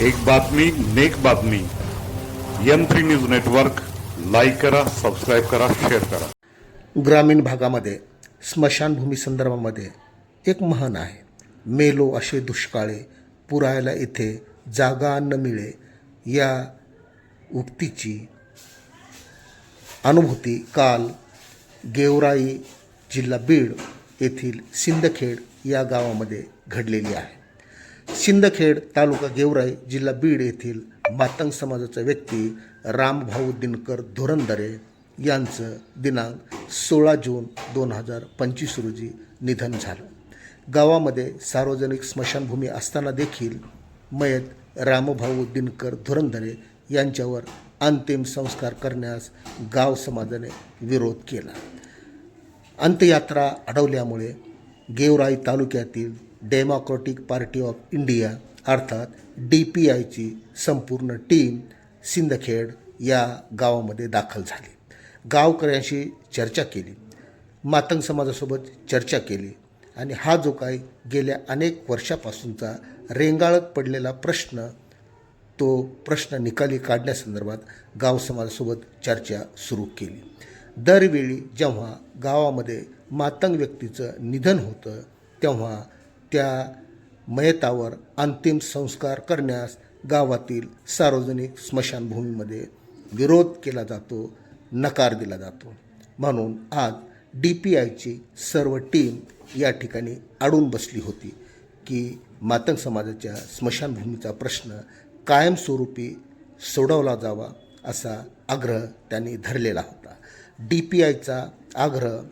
एक बातमी नेक बातमी. M three news network like करा सबस्क्राईब करा शेअर करा. ग्रामीण भागामध्ये स्मशानभूमी संदर्भामध्ये एक म्हण आहे. मेलो असे दुष्काळे पुरायला इथे जागा न मिळे या उक्तीची अनुभूती काल गेवराई जिल्हा बीड येथील सिंदखेड या गावामध्ये घडलेली आहे. सिंदखेड तालुका गेवराई जिल्हा बीड येथील मातंग समाजाचा व्यक्ती रामभाऊ दिनकर धुरंदरे यांचं दिनांक सोळा जून दोन हजार पंचवीस रोजी निधन झालं. गावामध्ये सार्वजनिक स्मशानभूमी असताना देखील मयत रामभाऊ दिनकर धुरंदरे यांच्यावर अंतिम संस्कार करण्यास गाव समाजाने विरोध केला. अंत्ययात्रा अडवल्यामुळे गेवराई तालुक्यातील डेमोक्रॅटिक पार्टी ऑफ इंडिया अर्थात डी पी आयची संपूर्ण टीम सिंदखेड या गावामध्ये दाखल झाली. गावकऱ्यांशी चर्चा केली. मातंग समाजासोबत चर्चा केली. आणि हा जो काही गेल्या अनेक वर्षापासूनचा रेंगाळत पडलेला प्रश्न तो प्रश्न निकाली काढण्यासंदर्भात गाव समाजासोबत चर्चा सुरू केली. दरवेळी जेव्हा गावामध्ये मातंग व्यक्तीचं निधन होतं तेव्हा त्या मयतावर अंतिम संस्कार करण्यास गावातील सार्वजनिक स्मशानभूमीमध्ये विरोध केला जातो नकार दिला जातो. म्हणून आज डी पी आयची सर्व टीम या ठिकाणी अडून बसली होती की मातंग समाजाच्या स्मशानभूमीचा प्रश्न कायमस्वरूपी सोडवला जावा असा आग्रह त्यांनी धरलेला होता. डी पी आयचा आग्रह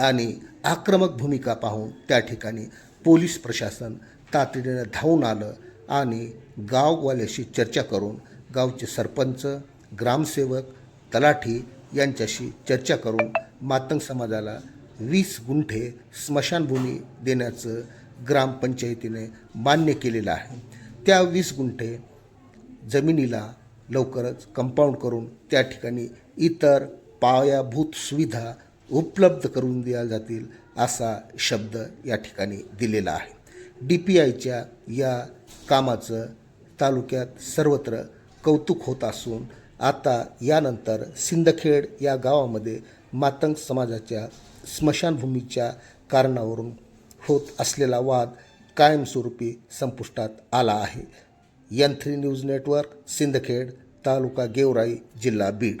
आणि आक्रमक भूमिका पाहून त्या ठिकाणी पोलीस प्रशासन तातडीनं धावून आलं आणि गाववाल्याशी चर्चा करून गावचे सरपंच ग्रामसेवक तलाठी यांच्याशी चर्चा करून मातंग समाजाला वीस गुंठे स्मशानभूमी देण्याचं ग्रामपंचायतीने मान्य केलेलं आहे. त्या वीस गुंठे जमिनीला लवकरच कंपाऊंड करून त्या ठिकाणी इतर पायाभूत सुविधा उपलब्ध करून दिल्या जातील असा शब्द या ठिकाणी दिलेला आहे. डी पी आयच्या या कामाचं तालुक्यात सर्वत्र कौतुक होत असून आता यानंतर सिंदखेड या गावामध्ये मातंग समाजाच्या स्मशानभूमीच्या कारणावरून होत असलेला वाद कायमस्वरूपी संपुष्टात आला आहे. N three news network Sindkhed taluka Georai जिल्हा बीड.